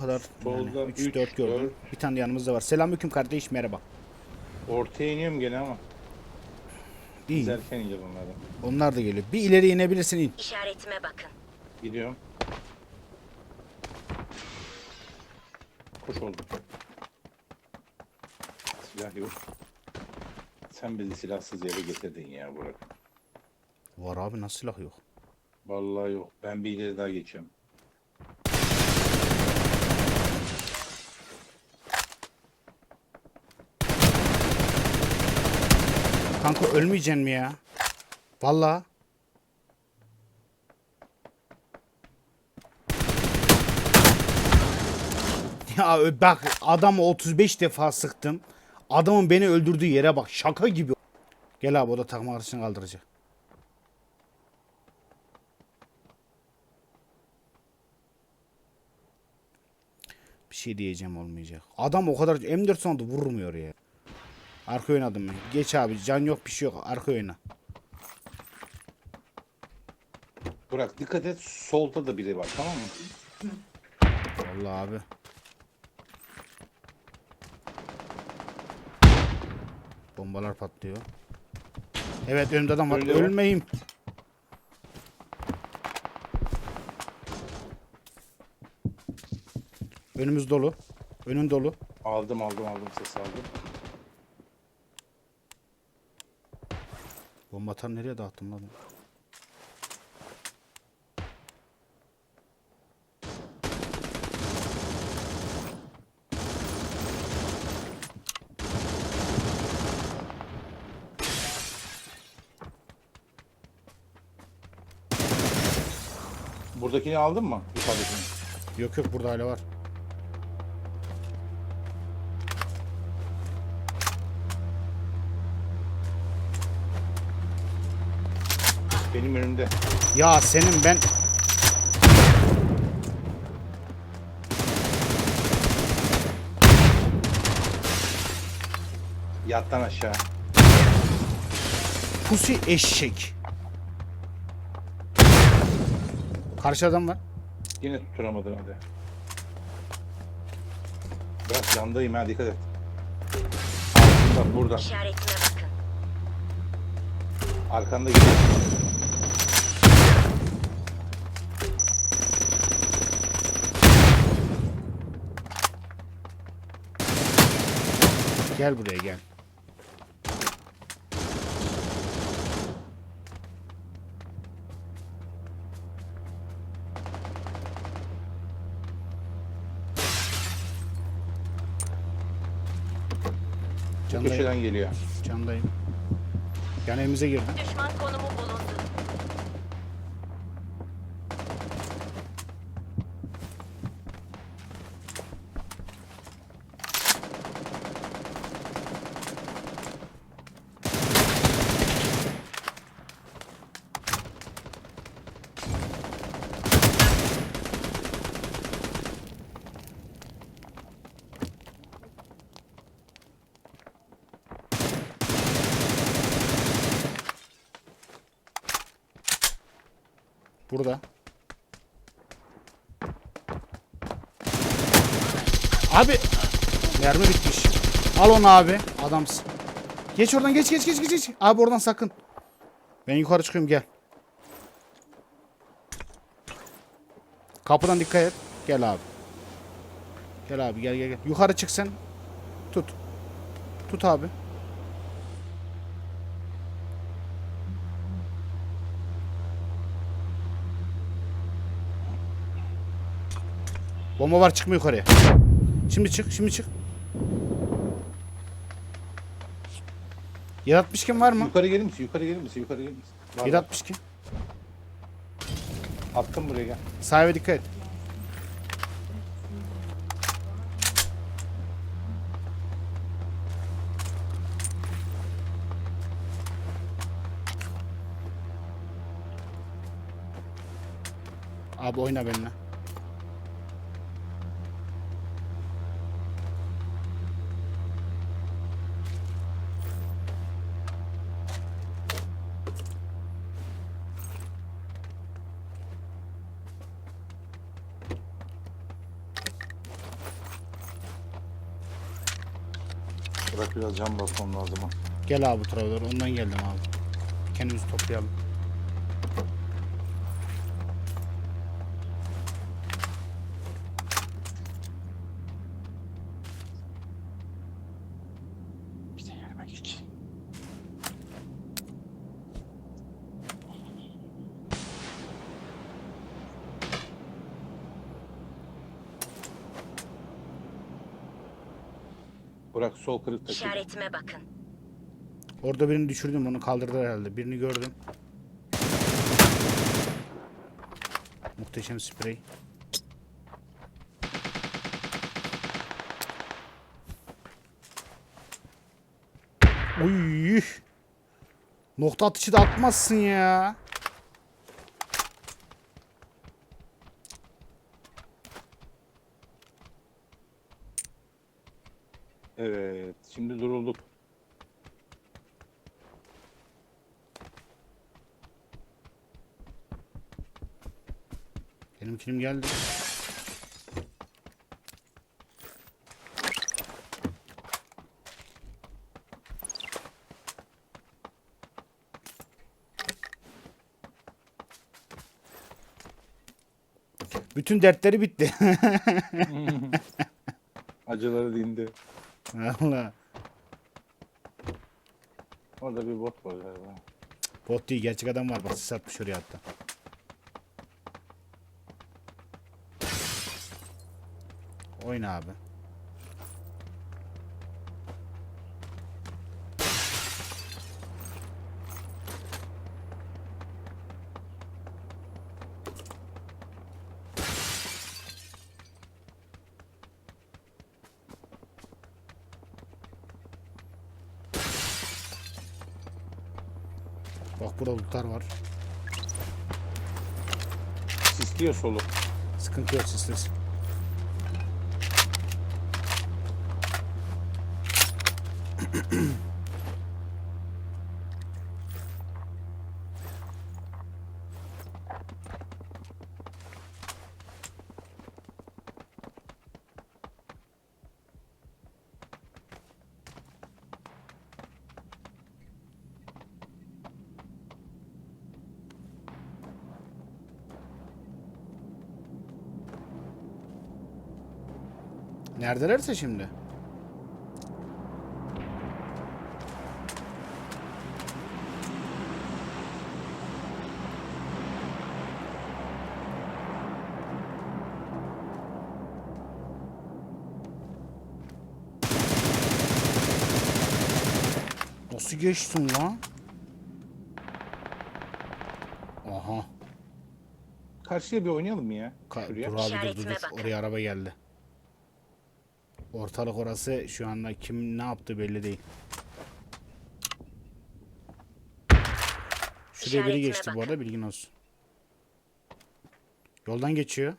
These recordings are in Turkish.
kadar. Solda 3 üç, 4 gördüm. dört. Bir tane de yanımızda var. Selamünaleyküm kardeş merhaba. Ortaya iniyorum gene ama. İyi. Biz erken ineceğiz onlardan. Onlar da geliyor. Bir ileri inebilirsin in. İşaretime bakın. Gidiyorum. Koş oldu. Silah yok. Sen bizi silahsız yere getirdin ya Burak. Var abi nasıl silah yok. Vallahi yok. Ben bir ileri daha geçiyorum. Kanka ölmeyeceksin mi ya? Vallahi. Ya bak adamı 35 defa sıktım. Adamın beni öldürdüğü yere bak şaka gibi. Gel abi o da takma arkadaşını kaldıracak. Bir şey diyeceğim olmayacak. Adam o kadar M4 sandı vurmuyor ya. Arka oynadım ben. Geç abi can yok bir şey yok. Arka oyna. Burak dikkat et. Solda da biri var tamam mı? Vallahi abi. Bombalar patlıyor. Evet önümde adam var. Önünde var. Ölmeyeyim. Önümüz dolu. Önün dolu. Aldım aldım aldım ses aldım. Atar nereye dağıttım lan? Buradakini aldın mı? Yok yok burada hala var. Benim önümde. Ya senin ben Yattan aşağı. pusi eşek. Karşı adam var. Yine tutturamadın hadi. Bırak yandayım ha dikkat et. Arkanda burada. İşaretime bakın. Arkanda gidiyor. Gel buraya gel. Bu Candayım. köşeden geliyor. Candayım. Yani evimize girdi. Düşman konumu bulundu. Burada. Abi mermi bitmiş. Al onu abi. Adamsın. Geç oradan geç geç geç geç. Abi oradan sakın. Ben yukarı çıkıyorum gel. Kapıdan dikkat et. Gel abi. Gel abi gel gel gel. Yukarı çık sen. Tut. Tut abi. Bomba var çıkma yukarıya. Şimdi çık, şimdi çık. Yer 62 var mı? Yukarı gelir misin? Yukarı gelir misin? Yukarı gelir misin? Var, Yer var. 62. Attım buraya gel. Sahibe dikkat et. Abi oyna benimle. Bırak biraz cam basmam lazım. Gel abi bu. Ondan geldim abi. Kendimizi toplayalım. Sol kırık takıldı. İşaretime bakın. Orada birini düşürdüm. Onu kaldırdılar herhalde. Birini gördüm. Muhteşem sprey. Uy. Nokta atışı da atmazsın ya. Evet. Şimdi durulduk. Benim kilim geldi. Bütün dertleri bitti. Acıları dindi. Allah. Orada bir bot var galiba. Bot değil gerçek adam var bak sis atmış oraya hatta. Oyna abi. Bak burada lootlar var. Sisliyor solu. Sıkıntı yok sisters. Neredelerse şimdi? Nasıl geçtin lan? Aha. Karşıya bir oynayalım mı ya? Ka- Şuraya. dur abi dur dur dur. Oraya araba geldi. Ortalık orası şu anda kim ne yaptı belli değil. Şuraya biri geçti bu arada bilgin olsun. Yoldan geçiyor.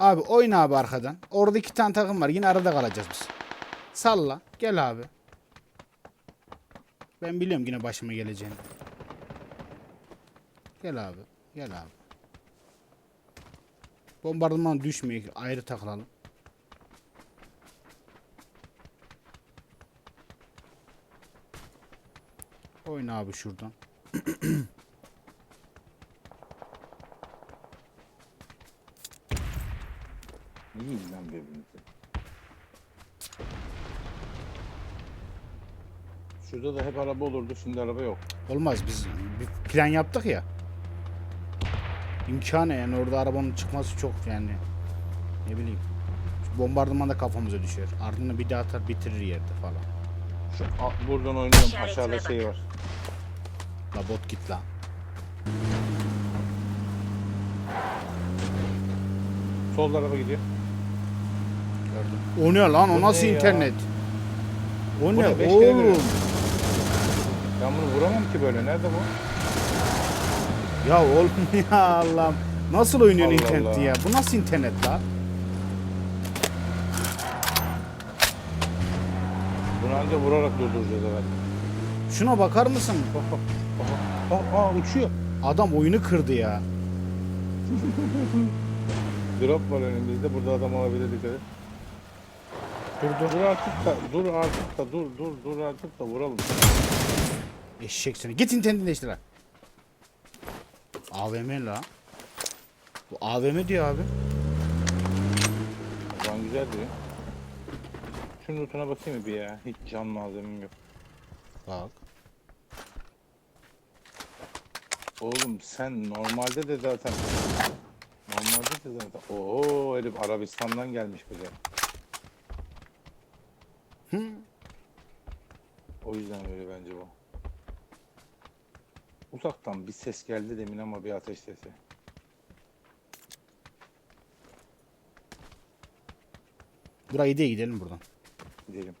Abi oyna abi arkadan. Orada iki tane takım var. Yine arada kalacağız biz. Salla. Gel abi. Ben biliyorum yine başıma geleceğini. Gel abi. Gel abi. Bombardıman düşmüyor. Ayrı takılalım. Oyna abi şuradan. İyiyiz lan birbirimize. Şurada da hep araba olurdu. Şimdi araba yok. Olmaz biz bir plan yaptık ya. İmkanı yani orada arabanın çıkması çok yani. Ne bileyim. Bombardıman da kafamıza düşer. Ardından bir daha atar bitirir yerde falan. Şu a- buradan oynuyorum. Aşağıda şey var. La bot git la. Solda araba gidiyor. Gördüm. O ne lan? O Bu nasıl ne ya? internet? O Bu ne ne? Beş kere görüyorum. Ben bunu vuramam ki böyle. Nerede bu? Ya oğlum ya Allah'ım. Nasıl oynuyorsun Allah interneti Allah. ya? Bu nasıl internet la? Bunu ancak vurarak durduracağız herhalde. Şuna bakar mısın? Hop hop Aa, aa uçuyor. Adam oyunu kırdı ya. Drop var önümüzde. Burada adam olabilir dikkat et. Durdu. Dur artık da, dur artık da, dur, dur, dur artık da vuralım. Eşek seni. Git internetini değiştir lan. AVM la. Bu AVM diyor abi. Zaman güzel diyor. Şunun lootuna bakayım mı bir ya? Hiç can malzemem yok. Bak. Oğlum sen normalde de zaten normalde de zaten Oo herif Arabistan'dan gelmiş bize. Hı. O yüzden öyle bence bu. Uzaktan bir ses geldi demin ama bir ateş sesi. Burayı değil gidelim buradan. Gidelim.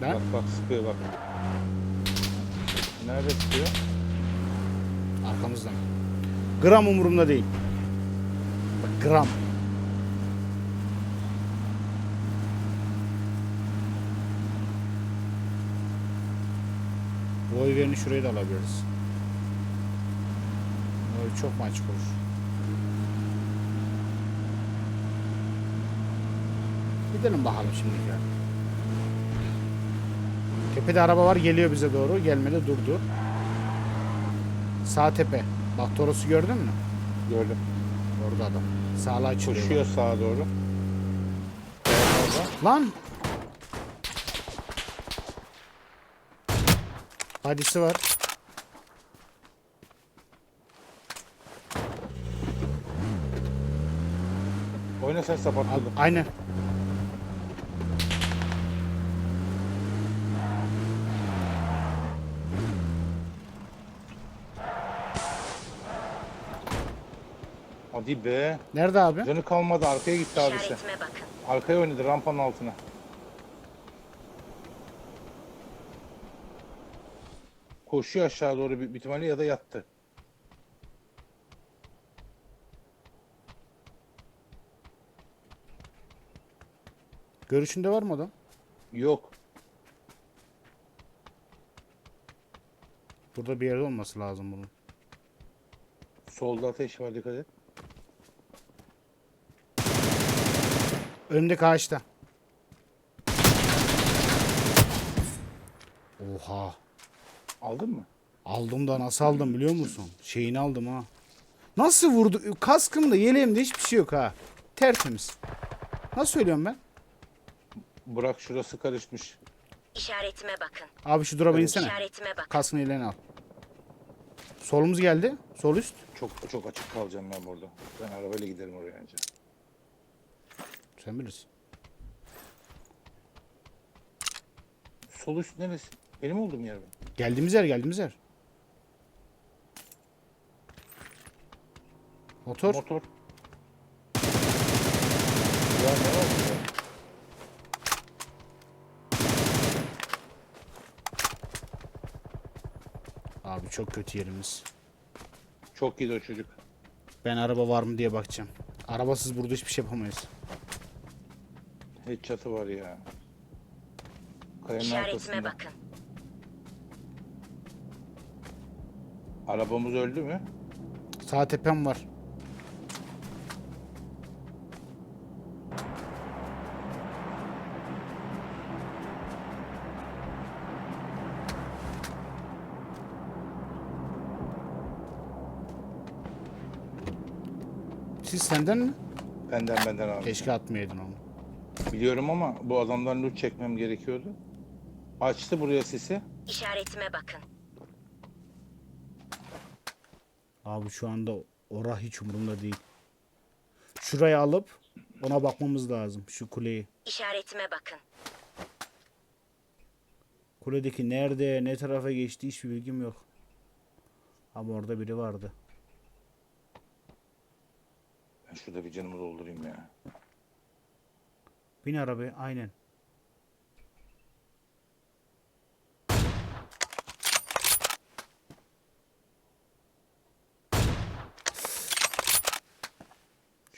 Ben Bak bak sıkıyor bak. Nerede sıkıyor? arkamızdan. Gram umurumda değil. Bak gram. Bu oy verini şurayı da alabiliriz. Oy çok maç olur. Gidelim bakalım şimdi ya. Tepede araba var geliyor bize doğru. Gelmedi durdu. Sağ tepe. Bak Toros'u gördün mü? Gördüm. Orada adam. Sağla açılıyor. Koşuyor sağa doğru. Lan! Hadisi var. Oyna sen Al, sapatladı. aynen. Hadi be. Nerede abi? Canı kalmadı arkaya gitti abisi. İşaretime bakın. Arkaya oynadı rampanın altına. Koşuyor aşağı doğru bir ihtimalle ya da yattı. Görüşünde var mı adam? Yok. Burada bir yerde olması lazım bunun. Solda ateş var dikkat et. Önündeki ağaçta. Oha. Aldın mı? Aldım da nasıl aldım biliyor musun? Şeyini aldım ha. Nasıl vurdu? Kaskımda yeleğimde hiçbir şey yok ha. Tertemiz. Nasıl söylüyorum ben? Burak şurası karışmış. İşaretime bakın. Abi şu drop'a insene. İşaretime bakın. Kaskını eline al. Solumuz geldi. Sol üst. Çok çok açık kalacağım ben burada. Ben arabayla giderim oraya önce. Sen bilirsin. Sol üst neresi? Benim olduğum yer mi? Geldiğimiz yer geldiğimiz yer. Motor. Motor. Ya ne oldu? Abi çok kötü yerimiz. Çok iyi o çocuk. Ben araba var mı diye bakacağım. Arabasız burada hiçbir şey yapamayız. Hiç çatı var ya. Kayanın İşaretime arkasında. bakın. Arabamız öldü mü? Sağ tepem var. Siz senden mi? Benden benden abi. Keşke atmayaydın onu. Biliyorum ama bu adamdan loot çekmem gerekiyordu. Açtı buraya sisi. İşaretime bakın. Abi şu anda ora hiç umurumda değil. Şurayı alıp ona bakmamız lazım. Şu kuleyi. İşaretime bakın. Kuledeki nerede, ne tarafa geçti hiçbir bilgim yok. Ama orada biri vardı. Ben şurada bir canımı doldurayım ya. Bin arabaya aynen.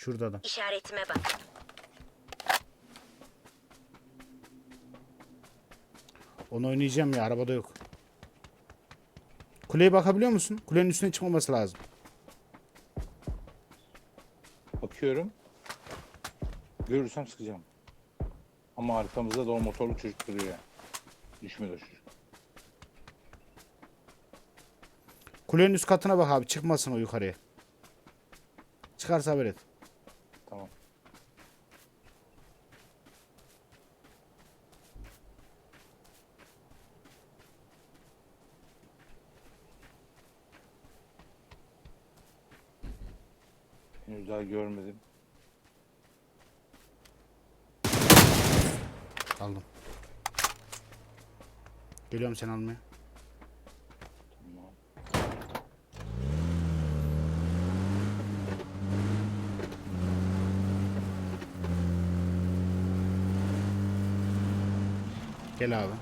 Şurada da. İşaretime bakın. Onu oynayacağım ya arabada yok. Kuleye bakabiliyor musun? Kulenin üstüne çıkmaması lazım. Bakıyorum. Görürsem sıkacağım. Ama arkamızda da o motorlu çocuk duruyor ya. Düşmüyor o çocuk. Kulenin üst katına bak abi çıkmasın o yukarıya. Çıkarsa haber et. Tamam. Henüz daha görmedim. Aldım. Geliyorum seni almaya. Gel abi.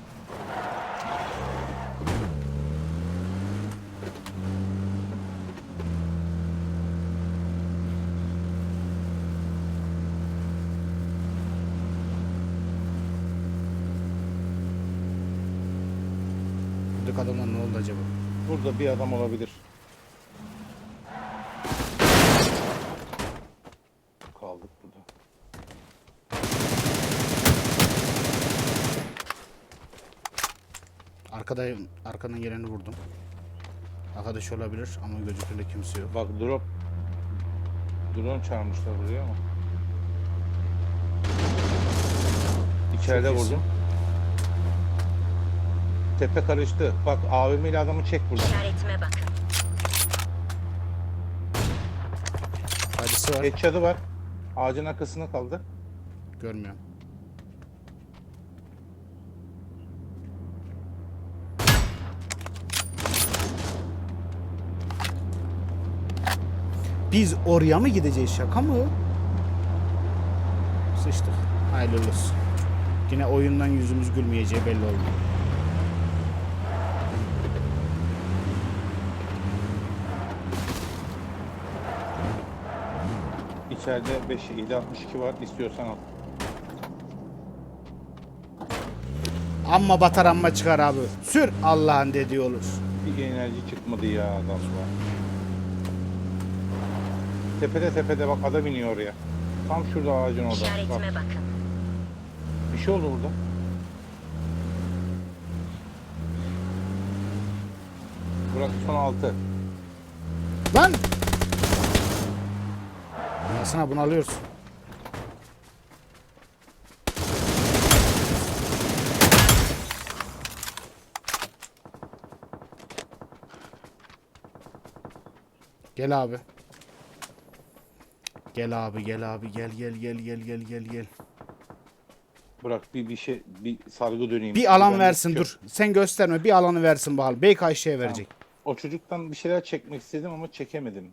Buradaki adamlar ne oldu acaba? Burada bir adam olabilir. Kaldık burada. Arkada arkadan geleni vurdum. Arkadaş olabilir ama gözükürde kimse yok. Bak drop. Drone çağırmışlar buraya ama. İçeride Çok iyisin. Tepe karıştı. Bak AVM ile adamı çek burada. İşaretime bakın. Hadisi var. Headshot'ı var. Ağacın arkasında kaldı. Görmüyorum. Biz oraya mı gideceğiz şaka mı? Sıçtık. Hayırlı olsun. Yine oyundan yüzümüz gülmeyeceği belli oldu. İçeride 5 762 var. İstiyorsan al. Amma batar amma çıkar abi. Sür Allah'ın dediği olur. Bir enerji çıkmadı ya adam var. Tepede tepede bak adam iniyor oraya. Tam şurada ağacın orada. Bak İşaretime bakın. bir şey oldu burada. Burak son altı. Lan! Anasına bunu alıyorsun. Gel abi. Gel abi gel abi gel gel gel gel gel gel gel. Burak bir bir şey bir sargı döneyim. Bir alan Ben versin dur. Sen gösterme bir alanı versin bakalım. Belki Ayşe'ye verecek. O çocuktan bir şeyler çekmek istedim ama çekemedim.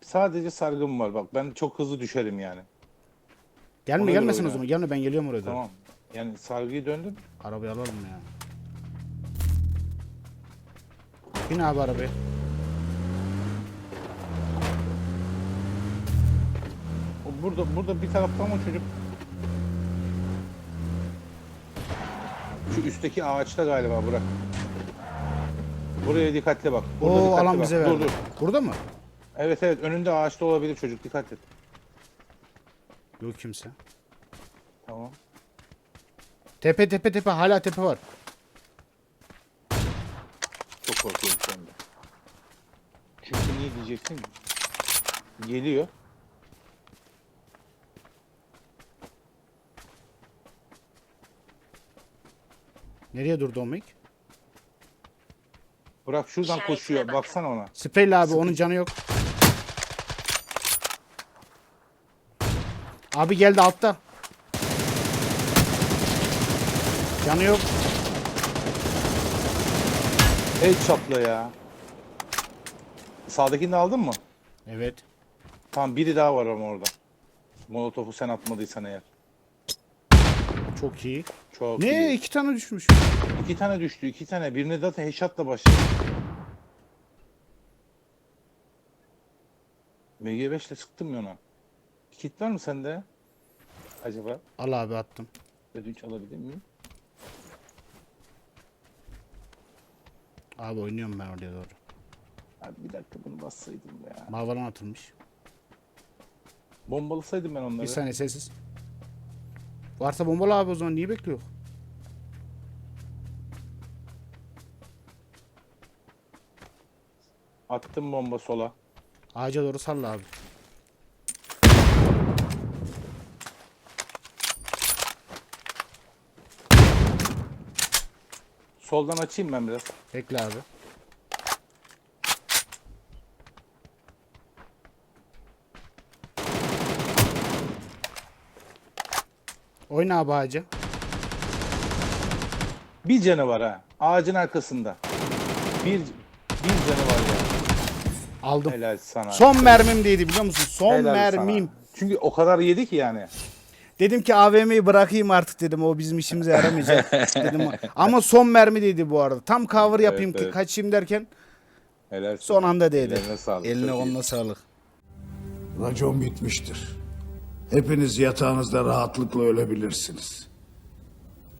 Sadece sargım var bak ben çok hızlı düşerim yani. Gelme Ona göre gelmesin o oyna. zaman. Gelme ben geliyorum oraya. doğru. Tamam. Yani sargıyı döndüm. Arabayı alalım ya. Bin abi arabaya. O burada burada bir tarafta ama çocuk. Şu üstteki ağaçta galiba Burak. Buraya dikkatli bak. Burada Oo dikkatli alan bak. bize Dur verdi. dur. Burada mı? Evet evet önünde ağaçta olabilir çocuk dikkat et. Yok kimse. Tamam. Tepe tepe tepe hala tepe var. Çok korkuyorum şu anda. Çünkü niye diyeceksin? Geliyor. Nereye durdu o Mek? Burak şuradan koşuyor. Baksana ona. Spreyle abi onun canı yok. Abi geldi altta. Canı yok. Headshot'la ya. Sağdakini de aldın mı? Evet. Tamam biri daha var ama orada. Molotof'u sen atmadıysan eğer. Çok iyi. Çok Ne? iyi. iki tane düşmüş. İki tane düştü, iki tane. Birine zaten headshot'la başladı. MG5 ile sıktım ya ona. Kit var mı sende? Acaba? Al abi attım. Ödünç alabilir miyim? Abi oynuyorum ben oraya doğru. Abi bir dakika bunu bassaydım ya. Mavalan atılmış. Bombalasaydım ben onları. Bir saniye sessiz. Varsa bombalı abi o zaman niye bekliyor? Attım bomba sola. Ağaca doğru salla abi. Soldan açayım ben biraz. Bekle abi. Oyna abi ağaca. Bir canı var ha. Ağacın arkasında. Bir bir canı var ya. Aldım. Helal sana. Son mermim değdi biliyor musun? Son Helal mermim. sana. Çünkü o kadar yedi ki yani. Dedim ki AVM'yi bırakayım artık dedim. O bizim işimize yaramayacak. dedim. Ama son mermi değdi bu arada. Tam cover yapayım Evet, ki evet. kaçayım derken Helal son anda değdi. Ellerine sağlık. Eline onunla sağlık. Racon bitmiştir. Hepiniz yatağınızda rahatlıkla ölebilirsiniz.